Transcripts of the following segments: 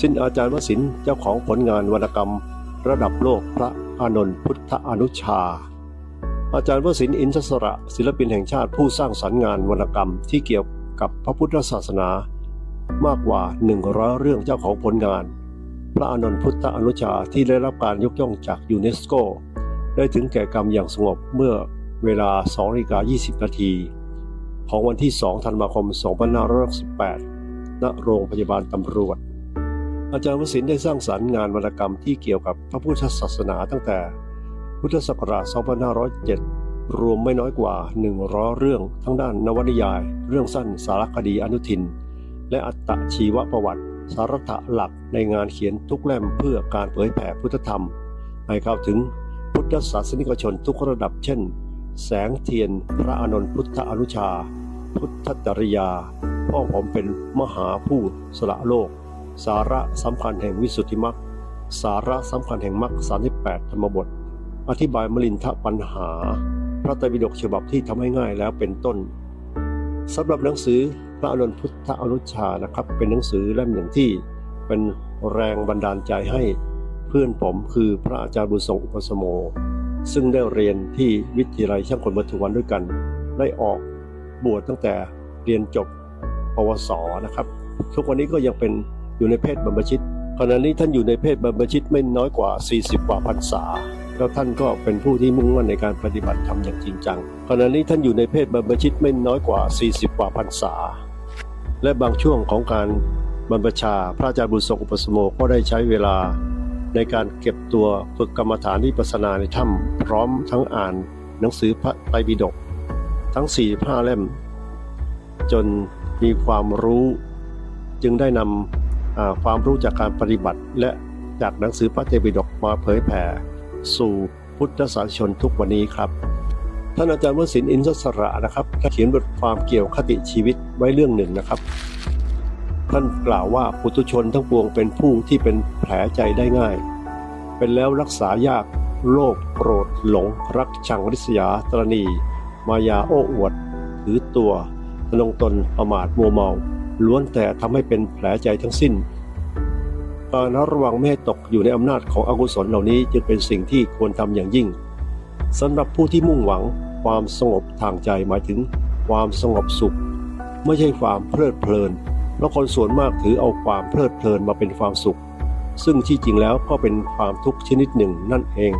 สิ้นอาจารย์วสินเจ้าของผลงานวรรณกรรม ระดับโลกพระอานนท์พุทธอนุชา อาจารย์วสินอินทศระศิลปินแห่งชาติผู้สร้างสรรค์งานวรรณกรรมที่เกี่ยวกับพระพุทธศาสนา มากกว่า 100 เรื่องเจ้าของผลงาน พระอานนท์พุทธอนุชาที่ได้รับการยกย่องจากยูเนสโก ได้ถึงแก่กรรมอย่างสงบเมื่อเวลา2นาฬิกา20 นาที ของวันที่ 2 ธันวาคม 2568ณโรงพยาบาลตำรวจ อาจารย์วสินได้สร้างสรรค์งานวรรณกรรมที่เกี่ยวกับพระพุทธศาสนาตั้งแต่ พุทธศักราช 2507 รวมไม่น้อยกว่า 100 เรื่องทั้งด้านนวนิยาย เรื่องสั้นสารคดีอนุทิน และอัตชีวประวัติ สาระหลักในงานเขียนทุกเล่มเพื่อการเผยแผ่พุทธธรรม ให้เข้าถึงพุทธศาสนิกชนทุกระดับเช่น แสงเทียนพระอนนท์พุทธอนุชา พุทธจริยาพ่อผมเป็นมหาผู้สละโลก สาระสำคัญแห่งวิสุทธิมรรคสาระสำคัญแห่งมรรค38ธรรมบท อธิบายมลินทปัญหา พระไตรปิฎกฉบับที่ทำให้ง่ายแล้วเป็นต้นสำหรับหนังสือพระอนนท์พุทธอนุชานะครับ เป็นหนังสือเล่มหนึ่งที่เป็นแรงบันดาลใจให้เพื่อนผมคือพระอาจารย์บุญทรงอุปสมโม ซึ่งได้เรียนที่วิทยาลัยช่างกลปทุวันด้วยกัน ได้ออกบวชตั้งแต่เรียนจบปวสนะครับ ทุกวันนี้ก็ยังเป็น อยู่ในเพศบรรพชิตขณะนี้ท่านอยู่ในเพศบรรพชิตไม่น้อยกว่า 40 กว่าพรรษา แล้วท่านก็เป็นผู้ที่มุ่งมั่นในการปฏิบัติธรรมอย่างจริงจังขณะนี้ท่านอยู่ในเพศบรรพชิตไม่น้อยกว่า 40 กว่าพรรษา และบางช่วงของการบรรพชาพระอาจารย์บุญทรงอุปสมโมก็ได้ใช้เวลา ในการเก็บตัวฝึกกรรมฐานวิปัสนาในถ้ำพร้อมทั้งอ่านหนังสือพระไตรปิฎกทั้ง4ี่ห้าเล่ม จนมีความรู้ จึงได้นำ ความรู้จากการปฏิบัติ และจากหนังสือพระไตรปิฎกมาเผยแผ่ สู่พุทธศาสนิกชนทุกวันนี้ครับท่านอาจารย์วสินอินทศระนะครับเขียนบทความเกี่ยวคติชีวิตไว้เรื่องหนึ่งนะครับ ท่านกล่าวว่าปุถุชนทั้งปวงเป็นผู้ที่เป็นแผลใจได้ง่าย เป็นแล้วรักษายากโลภโกรธหลง รักชังริษยาตรณี มายาโอ้อวดถือตัวทะนงตนประมาทมัวเมา ล้วนแต่ทำให้เป็นแผลใจทั้งสิ้นการระวังไม่ให้ตกอยู่ในอำนาจของอกุศลเหล่านี้จึงเป็นสิ่งที่ควรทำอย่างยิ่งสำหรับผู้ที่มุ่งหวังความสงบทางใจหมายถึงความสงบสุข ไม่ใช่ความเพลิดเพลินเพราะคนส่วนมากถือเอาความเพลิดเพลินมาเป็นความสุข ซึ่งที่จริงแล้วก็เป็นความทุกข์ชนิดหนึ่งนั่นเอง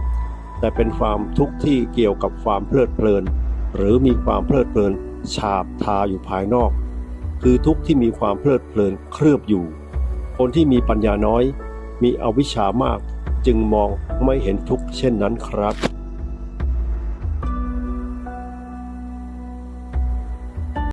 แต่เป็นความทุกข์ที่เกี่ยวกับความเพลิดเพลิน หรือมีความเพลิดเพลินฉาบทาอยู่ภายนอก คือทุกข์ที่มีความเพลิดเพลินเคลือบอยู่ คนที่มีปัญญาน้อย มีอวิชชามาก จึงมองไม่เห็นทุกข์เช่นนั้นครับ